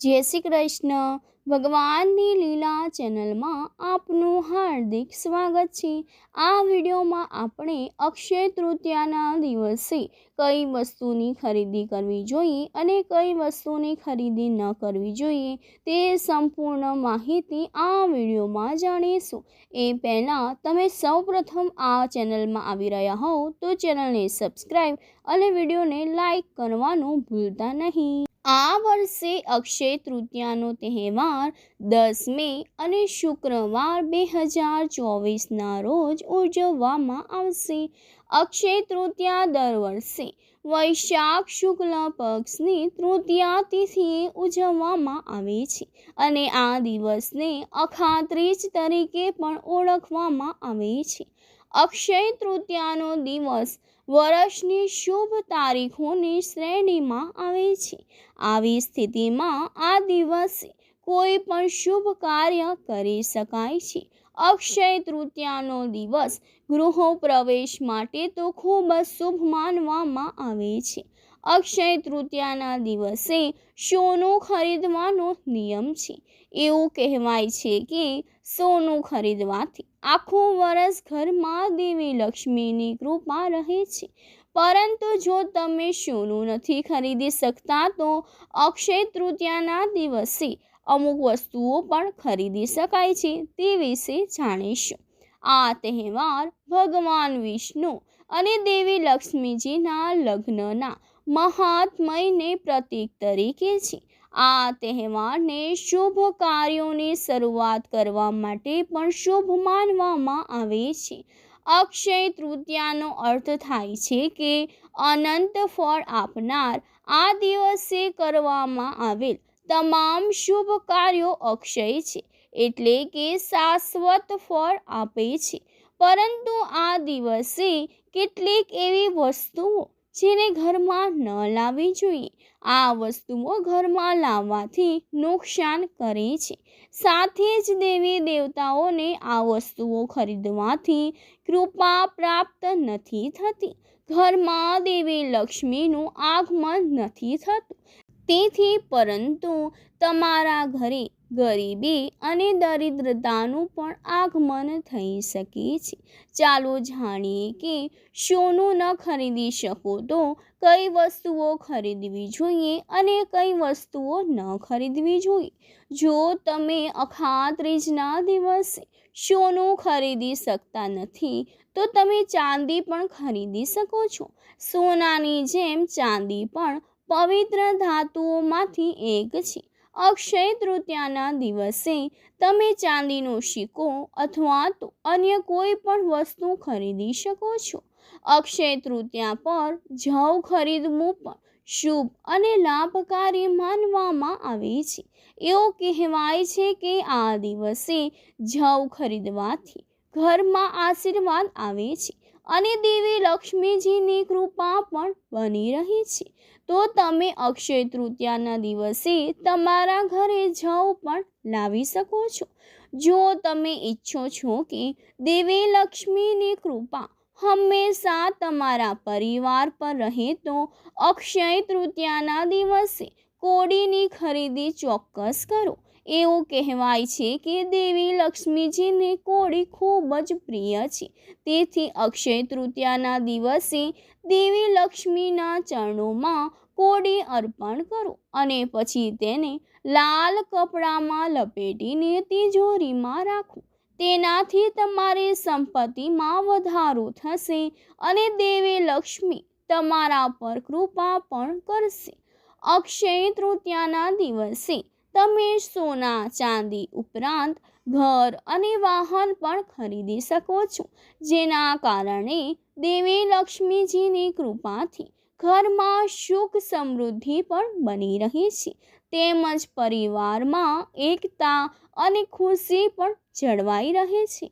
જય શ્રી કૃષ્ણ. ભગવાનની લીલા ચેનલમાં આપનું હાર્દિક સ્વાગત છે. આ વિડીયોમાં આપણે અક્ષય તૃતીયાના દિવસે કઈ વસ્તુની ખરીદી કરવી જોઈએ અને કઈ વસ્તુની ખરીદી ન કરવી જોઈએ તે સંપૂર્ણ માહિતી આ વિડીયોમાં જાણીશું. એ પહેલાં તમે સૌપ્રથમ આ ચેનલમાં આવી રહ્યા હોવ તો ચેનલને સબસ્ક્રાઈબ અને વિડીયોને લાઈક કરવાનું ભૂલતા નહીં. આ વર્ષે અક્ષય તૃતીયાનો તહેવાર દસ મે અને શુક્રવાર બે હજાર ચોવીસના રોજ ઉજવવામાં આવશે. અક્ષય તૃતીયા દર વર્ષે વૈશાખ શુક્લ પક્ષની તૃતીયા તિથિએ ઉજવવામાં આવે છે અને આ દિવસને અખાત્રીજ તરીકે પણ ઓળખવામાં આવે છે. અક્ષય તૃતીયાનો દિવસ વર્ષની શુભ તારીખોની શ્રેણીમાં આવે છે. આવી સ્થિતિમાં આ દિવસે કોઈ પણ શુભ કાર્ય કરી શકાય છે. અક્ષય તૃતીયાનો દિવસ ગૃહ પ્રવેશ માટે તો ખૂબ જ શુભ માનવામાં આવે છે. અક્ષય તૃતીયાના દિવસે સોનું ખરીદવાનો નિયમ છે. એવું કહેવાય છે કે સોનું ખરીદવાથી આખું વર્ષ ઘરમાં દેવી લક્ષ્મીની કૃપા રહે છે. પરંતુ જો તમે સોનું નથી ખરીદી શકતા તો અક્ષય તૃતીયાના દિવસે અમુક વસ્તુઓ પણ ખરીદી શકાય છે તે વિશે જાણીશું. આ તહેવાર ભગવાન વિષ્ણુ અને દેવી લક્ષ્મીજીના લગ્નના મહાત્મયને પ્રતીક તરીકે છે. આ તહેવારને શુભ કાર્યોની શરૂઆત કરવા માટે પણ શુભ માનવામાં આવે છે. અક્ષય તૃતીયાનો અર્થ થાય છે કે અનંત ફળ આપનાર આ દિવસે કરવામાં આવેલ તમામ શુભ કાર્યો અક્ષય છે. એટલે કે શાશ્વત ફળ આપે છે. પરંતુ આ દિવસે કેટલીક એવી વસ્તુઓ જેને ઘરમાં ન લાવવી જોઈએ. આ વસ્તુઓ ઘરમાં લાવવાથી નુકસાન કરે છે. સાથે જ દેવી દેવતાઓને આ વસ્તુઓ ખરીદવાથી કૃપા પ્રાપ્ત નથી થતી. ઘરમાં દેવી લક્ષ્મીનું આગમન નથી થતું. તેથી પરંતુ તમારા ઘરે ગરીબી અને દરિદ્રતાનું પણ આગમન થઈ શકે છે. ચાલો જાણીએ કે સોનું ન ખરીદી શકો તો કઈ વસ્તુઓ ખરીદવી જોઈએ અને કઈ વસ્તુઓ ન ખરીદવી જોઈએ. જો તમે અખાત્રીજના દિવસે સોનું ખરીદી શકતા નથી, તો તમે ચાંદી પણ ખરીદી શકો છો. સોનાની જેમ ચાંદી પણ પવિત્ર ધાતુઓમાંથી એક છે. અક્ષય તૃતીયાના દિવસે તમે ચાંદીનો સિક્કો અથવા તો અન્ય કોઈ પણ વસ્તુ ખરીદી શકો છો. અક્ષય તૃતીયા પર જવ ખરીદવું પણ શુભ અને લાભકારી માનવામાં આવે છે. એવું કહેવાય છે કે આ દિવસે જવ ખરીદવાથી ઘરમાં આશીર્વાદ આવે છે અને દેવી લક્ષ્મીજીની કૃપા પણ બની રહે છે. તો તમે અક્ષય તૃતીયાના દિવસે તમારા ઘરે જવ પણ લાવી શકો છો. જો તમે ઈચ્છો છો કે દેવી લક્ષ્મીની કૃપા હંમેશા તમારા પરિવાર પર રહે તો અક્ષય તૃતીયાના દિવસે કોડીની ખરીદી ચોક્કસ કરો. એવું કહેવાય છે કે દેવી લક્ષ્મીજીને કોળી ખૂબ જ પ્રિય છે. તેથી અક્ષય તૃતીયાના દિવસે દેવી લક્ષ્મીના ચરણોમાં કોડી અર્પણ કરો અને પછી તેને લાલ કપડામાં લપેટીને તિજોરીમાં રાખો. તેનાથી તમારી સંપત્તિમાં વધારો થશે અને દેવી લક્ષ્મી તમારા પર કૃપા પણ કરશે. અક્ષય તૃતીયાના દિવસે તમે સોના, ચાંદી ઉપરાંત ઘર અને વાહન પણ ખરીદી શકો છો. જેના કારણે દેવી લક્ષ્મીજીની કૃપાથી ઘરમાં સુખ સમૃદ્ધિ પણ બની રહી છે. તેમજ પરિવારમાં એકતા અને ખુશી પણ જળવાઈ રહે છે.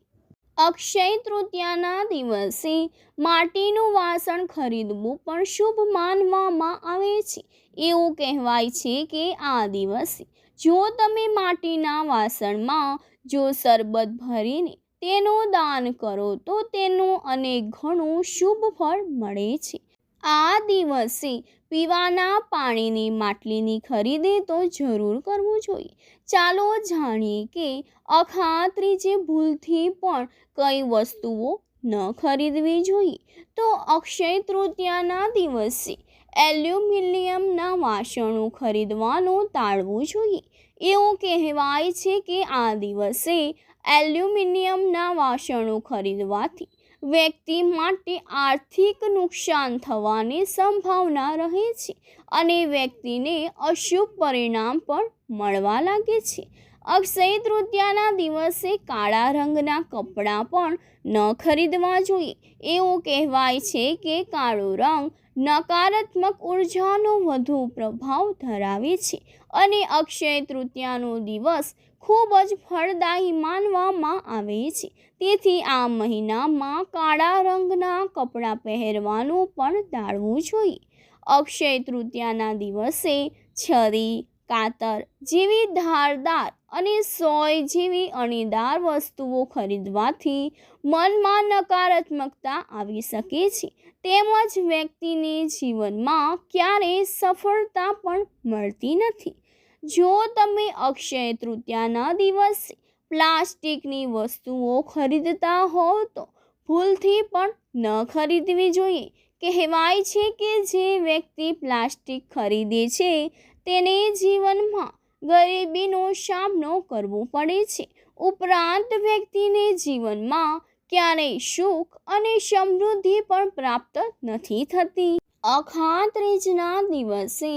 અક્ષય તૃતીયાના દિવસે માટીનું વાસણ ખરીદવું પણ શુભ માનવામાં આવે છે. એવું કહેવાય છે કે આ દિવસે જો તમે માટીના વાસણમાં જો શરબત ભરીને તેનું દાન કરો તો તેનું અનેક ઘણું શુભ ફળ મળે છે. આ દિવસે પીવાના પાણીની માટલીની ખરીદી તો જરૂર કરવું જોઈએ. ચાલો જાણીએ કે અખાત્રીજે ભૂલથી પણ કઈ વસ્તુઓ ન ખરીદવી જોઈએ, તો અક્ષય તૃતીયાના દિવસે એલ્યુમિનિયમના વાસણો ખરીદવાનું ટાળવું જોઈએ. એવું કહેવાય છે કે આ દિવસે એલ્યુમિનિયમના વાસણો ખરીદવાથી વ્યક્તિ માટે આર્થિક નુકસાન થવાની સંભાવના રહે છે અને વ્યક્તિને અશુભ પરિણામ પણ મળવા લાગે છે. અક્ષય તૃતીયાના દિવસે કાળા રંગના કપડાં પણ ન ખરીદવા જોઈએ. એવું કહેવાય છે કે કાળો રંગ નકારાત્મક ઉર્જાનો વધુ પ્રભાવ ધરાવે છે અને અક્ષય તૃતીયાનો દિવસ ખૂબ જ ફળદાયી માનવામાં આવે છે. તેથી આ મહિનામાં કાળા રંગના કપડાં પહેરવાનું પણ ટાળવું જોઈએ. અક્ષય તૃતીયાના દિવસે છરી કાતર, જેવી ધારદાર અને સોય જેવી અણીદાર વસ્તુઓ ખરીદવાથી મનમાં નકારાત્મકતા આવી શકે છે. તેમજ વ્યક્તિને જીવનમાં ક્યારેય સફળતા પણ મળતી નથી. જો તમે અક્ષય તૃતીયાના દિવસે પ્લાસ્ટિકની વસ્તુઓ ખરીદતા હોવ તો ભૂલથી પણ ન ખરીદવી જોઈએ. કહેવાય છે કે જે વ્યક્તિ પ્લાસ્ટિક ખરીદે છે તેને જીવનમાં ગરીબીનો સામનો કરવો પડે છે. ઉપરાંત વ્યક્તિને જીવનમાં ક્યારેય સુખ અને સમૃદ્ધિ પણ પ્રાપ્ત નથી થતી. અખાત્રીજના દિવસે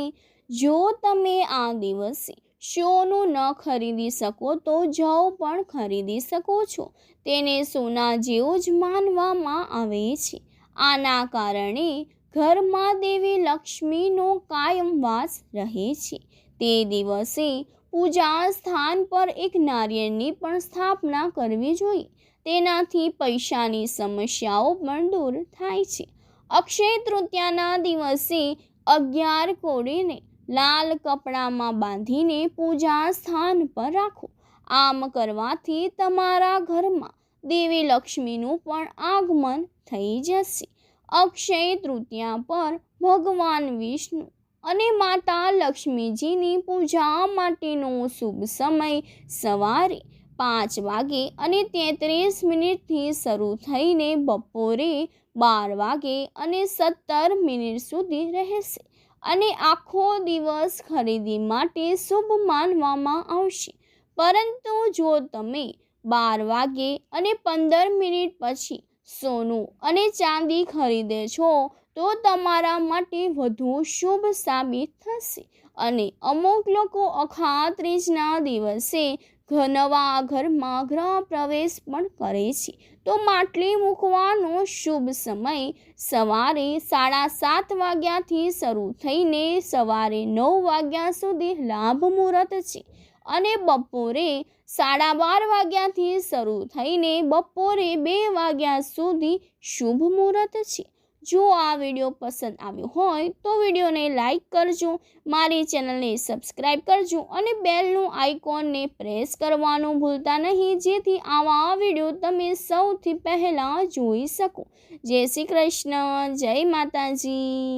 જો તમે આ દિવસે સોનું ન ખરીદી શકો તો જવ પણ ખરીદી શકો છો. તેને સોના જેવું જ માનવામાં આવે છે. આના કારણે ઘરમાં દેવી લક્ષ્મીનો કાયમ વાસ રહે છે. તે દિવસે પૂજા સ્થાન પર એક નારિયેળની પણ સ્થાપના કરવી જોઈએ. તેનાથી પૈસાની સમસ્યાઓ પણ દૂર થાય છે. અક્ષય તૃતીયાના દિવસે અગિયાર કોળીને લાલ કપડામાં બાંધીને પૂજા સ્થાન પર રાખો. આમ કરવાથી તમારા ઘરમાં દેવી લક્ષ્મીનું પણ આગમન થઈ જશે. અક્ષય તૃતીયા પર ભગવાન વિષ્ણુ અને માતા લક્ષ્મીજીની પૂજા માટેનો શુભ સમય સવારે પાંચ વાગે અને તેત્રીસ મિનિટથી શરૂ થઈને બપોરે બાર વાગે અને સત્તર મિનિટ સુધી રહેશે અને આખો દિવસ ખરીદી માટે શુભ માનવામાં આવશે. પરંતુ જો તમે બાર વાગે અને પંદર મિનિટ પછી સોનું અને ચાંદી ખરીદે છો, તો તમારા માટે વધુ શુભ સાબિત થશે. અને અમુક લોકો અખાત્રીજના દિવસે નવા ઘરમાં ગ્રહ પ્રવેશ પણ કરે છે. તો માટલી મૂકવાનો શુભ સમય સવારે સાડા સાત વાગ્યાથી શરૂ થઈને સવારે નવ વાગ્યા સુધી લાભ મુહૂર્ત છે. અને બપોરે સાડા બાર વાગ્યાથી શરૂ થઈને બપોરે બે વાગ્યા સુધી શુભ મુહૂર્ત છે. જો આ વીડિયો પસંદ આવ્યો હોય તો વિડીયોને લાઈક કરજો, મારી ચેનલને સબસ્ક્રાઈબ કરજો અને બેલનું આઇકોનને પ્રેસ કરવાનું ભૂલતા નહીં, જેથી આવા વીડિયો તમે સૌથી પહેલાં જોઈ શકો. જય શ્રી કૃષ્ણ, જય માતાજી.